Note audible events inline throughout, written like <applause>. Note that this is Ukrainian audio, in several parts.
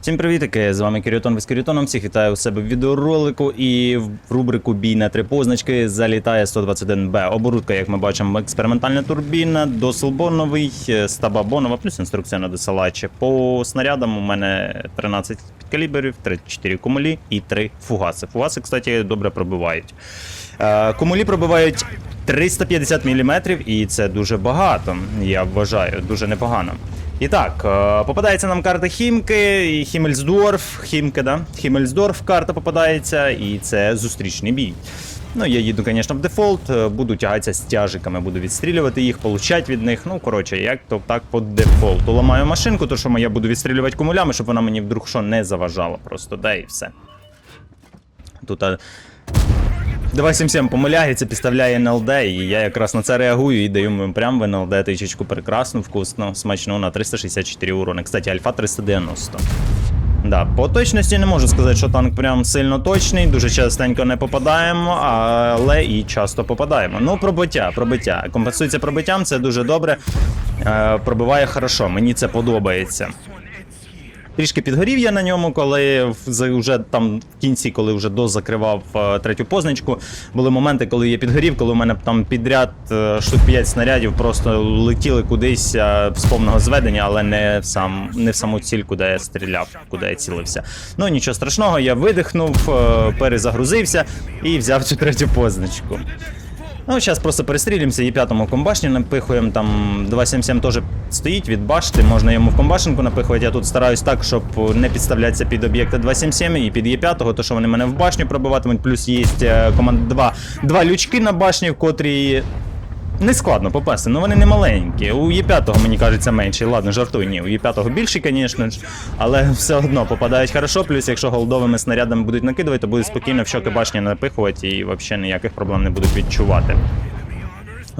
Всім привітики! З вами Кіріотон ви з Кіріотоном. Всіх вітаю у себе в відеоролику. І в рубрику Бій на три позначки залітає 121Б. Оборудка, як ми бачимо, експериментальна турбіна, досил боновий, е, стаба бонова, плюс інструкція на досилачі. По снарядам у мене 13 підкаліберів, 34 кумулі і 3 фугаси. Фугаси, кстати, добре пробивають. Е, Кумулі пробивають 350 мм, і це дуже багато. Я вважаю, дуже непогано. І так, е, попадається нам карта Хімки, і Хімельсдорф, да? Хімельсдорф карта попадається, і це зустрічний бій. Ну, я їду, звісно, в дефолт, е, буду тягатися з тяжиками, буду відстрілювати їх, получати від них. Ну, коротше, як то так по дефолту. Ламаю машинку, то що я буду відстрілювати кумулями, щоб вона мені вдруг що не заважала просто, да і все. Тут а, 277 помиляється, підставляє НЛД, і я якраз на це реагую і даю йому прямо в НЛД тичечку прекрасну, вкусну, смачну на 364 урони. Кстати, альфа 390. Да, по точності не можу сказати, що танк прям сильно точний, дуже частенько не попадаємо, але і часто попадаємо. Ну, пробиття, пробиття. Компенсується пробиттям, це дуже добре. Е, пробиває хорошо, мені це подобається. Трішки підгорів я на ньому, коли вже там в кінці, коли вже дозакривав е, третю позначку, були моменти, коли я підгорів, коли у мене там підряд е, штук 5 снарядів просто летіли кудись е, з повного зведення, але не в сам не в саму ціль, куди я стріляв, куди я цілився. Ну нічого страшного, я видихнув, перезагрузився і взяв цю третю позначку. Ну, зараз просто перестрілюємося, і п'ятому комбашню напихуємо. Там 277 теж стоїть від башти, можна йому в комбашенку напихувати. Я тут стараюсь так, щоб не підставлятися під об'єкти 277 і під Є5, то що вони мене в башню пробиватимуть. Плюс є е, команда 2, два лючки на башні, в котрі. Не складно попасти, ну вони не маленькі. У Є5 мені кажеться менший. Ладно, жартую, ні. У Є5 більший, звісно ж, але <laughs> все одно попадають хорошо. Плюс, якщо голдовими снарядами будуть накидувати, то будуть спокійно в щоки башні напихувати і взагалі ніяких проблем не будуть відчувати.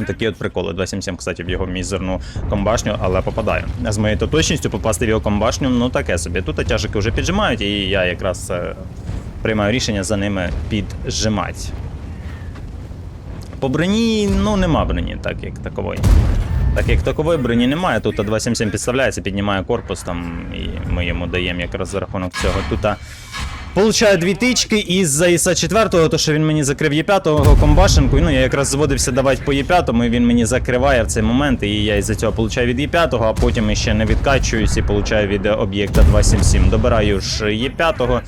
Такі от приколи. 277, кстати, в його мізерну комбашню, але попадаю. З моєю то точністю попасти в його комбашню, ну таке собі. Тут тяжики вже піджимають, і я якраз е, приймаю рішення за ними піджимати. По броні, ну нема броні, так як такової. Так як такової броні немає, тут 277 підставляється, піднімає корпус там, і ми йому даємо якраз за рахунок цього. Тут Получаю дві тички із за ІСа 4, то що він мені закрив Є5 комбашенку. Ну, я якраз зводився давати по Є5, і він мені закриває в цей момент, і я із-за цього получаю від Є5, а потім іще не відкачуюсь і получаю від об'єкта 277. Добираю ж Є5.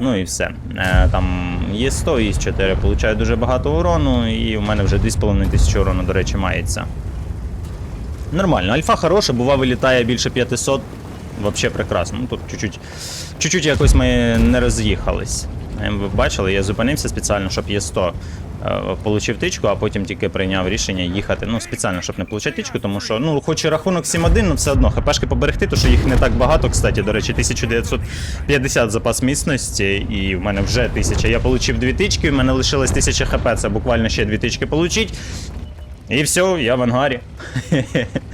Ну і все. Е, Там є 100 і 4, получаю дуже багато урону, і у мене вже 2500 урону, до речі, мається. Нормально, альфа хороша, бува вилітає більше 500. Вообще прекрасно. Ну тут чуть-чуть якось ми не роз'їхались. Ви бачили, я зупинився спеціально, щоб є 100 е, получив тичку, а потім тільки прийняв рішення їхати. Ну, спеціально, щоб не получати тичку, тому що, ну, хоч і рахунок 7-1, ну все одно хпшки поберегти, то що їх не так багато, кстати, до речі, 1950 запас міцності, і в мене вже 1000. Я получив дві тички, в мене лишилось 1000 хп, це буквально ще дві тички получить. І все, я в ангарі. <laughs>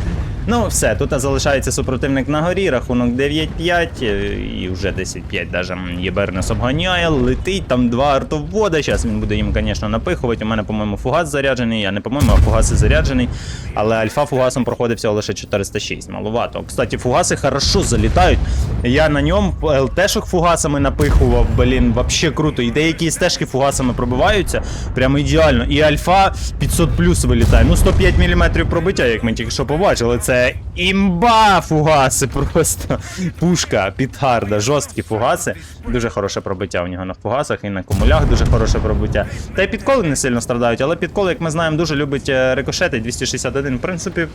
Ну, все, тут залишається супротивник на горі, рахунок 9-5, е, і вже 10-5 даже ЄБР нас обганяє, летить, там два артовода. Зараз він буде їм, звісно, напихувати. У мене, по-моєму, фугас заряджений, я не по-моєму, а фугас і заряджений. Але альфа фугасом проходить всього лише 406, маловато. Кстати, фугаси хорошо залітають. Я на ньому ЛТшок фугасами напихував, блін, вообще круто. І деякі стежки фугасами пробиваються, прямо ідеально. І альфа 500 плюс вилітає. Ну, 105 мм пробиття, як ми тільки що побачили. Це імба фугаси, <laughs> просто пушка, підгарда, жорсткі фугаси. Дуже хороше пробиття у нього на фугасах і на кумулях дуже хороше пробиття. Та й підколи не сильно страдають, але підколи, як ми знаємо, дуже любить е, рикошети 261. В принципі,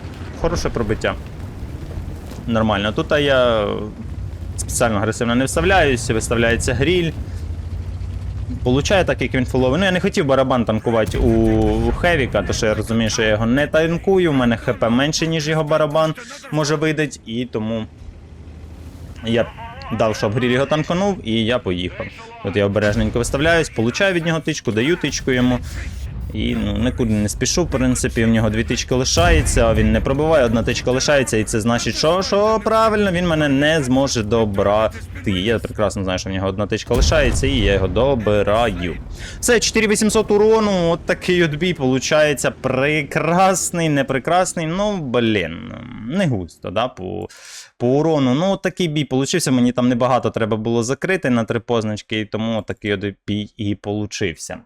хороше пробиття. Нормально. Тут я спеціально агресивно не вставляюсь, виставляється гріль. Получає так, як він фуловий. Ну, я не хотів барабан танкувати у Хевіка, тому що я розумію, що я його не танкую, у мене ХП менше, ніж його барабан може видати, і тому я дав, щоб гріль його танканув, і я поїхав. От я обережненько виставляюсь, получаю від нього тичку, даю тичку йому. І ну, нікуди не спішу, в принципі, в нього дві тички лишається, він не пробиває, одна тичка лишається, і це значить, що, що правильно, він мене не зможе добрати. Я прекрасно знаю, що в нього одна тичка лишається, і я його добираю. Все, 4800 урону, от такий от бій, получається прекрасний, не прекрасний, ну, блін, не густо, да, по, по урону. Ну, от такий бій получився, мені там небагато треба було закрити на три позначки, і тому такий от бій і получився.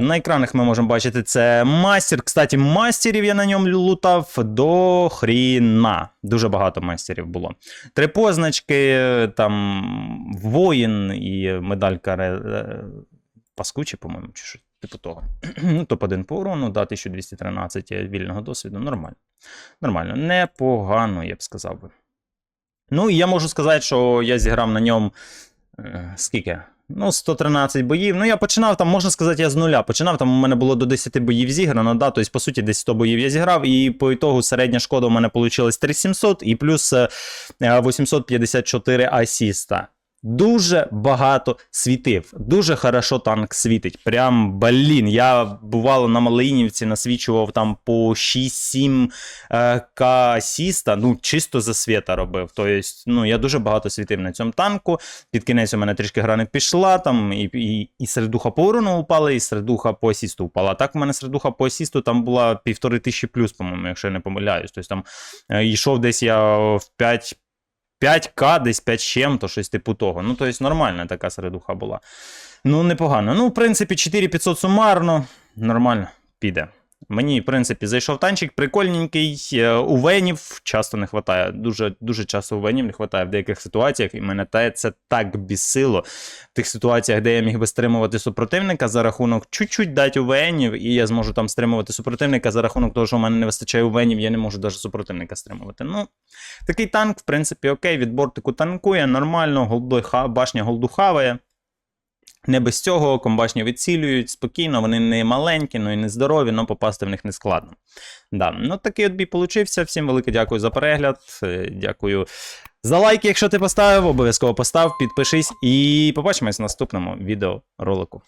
На екранах ми можемо бачити це мастер. Кстати, мастерів я на ньому лутав до хріна. Дуже багато мастерів було. Три позначки, там воїн і медалька е, паскучі, по-моєму, чи що типу того. <clears throat> ну, топ-1 по урону, да, 1213 вільного досвіду. Нормально. Нормально. Непогано, я б сказав би. Ну, і я можу сказати, що я зіграв на ньому. е, Скільки? Ну, 113 боїв. Ну, я починав там, можна сказати, я з нуля. Починав там у мене було до 10 боїв зіграно, да, тобто, по суті, десь 100 боїв я зіграв, і по ітогу середня шкода у мене вийшла 3700 і плюс е, е, 854 асіста. Дуже багато світив. Дуже хорошо танк світить. Прям блін. Я бувало на Малинівці насвічував там по 6-7 е, к асіста. Ну, чисто за світа робив. Тобто, ну, я дуже багато світив на цьому танку. Під кінець у мене трішки гра не пішла, там і, і, і середуха по урону упала, і середуха по асісту упала. Так у мене середуха по асісту там була півтори тисячі плюс, по-моєму, якщо я не помиляюсь. Тобто там е, йшов десь я в 5. 5К, десь 5 з чим, то щось типу того. Ну, тобто нормальна така середуха була. Ну, непогано. Ну, в принципі, 4500 сумарно, нормально піде. Мені, в принципі, зайшов танчик, прикольненький. е, У венів часто не вистачає. Дуже, дуже часто у венів не вистачає в деяких ситуаціях, і мене те це так бісило. В тих ситуаціях, де я міг би стримувати супротивника за рахунок чуть-чуть дати у венів, і я зможу там стримувати супротивника за рахунок того, що в мене не вистачає у венів, я не можу навіть супротивника стримувати. Ну, такий танк, в принципі, окей, від бортику танкує, нормально, голдой, башня голду хаває. Не без цього комбашні відцілюють спокійно, вони не маленькі, ну і не здорові, але попасти в них не складно. Да. Ну, такий от бій получився. Всім велике дякую за перегляд. е, Дякую за лайки, якщо ти поставив, обов'язково постав, підпишись і побачимось в наступному відеоролику.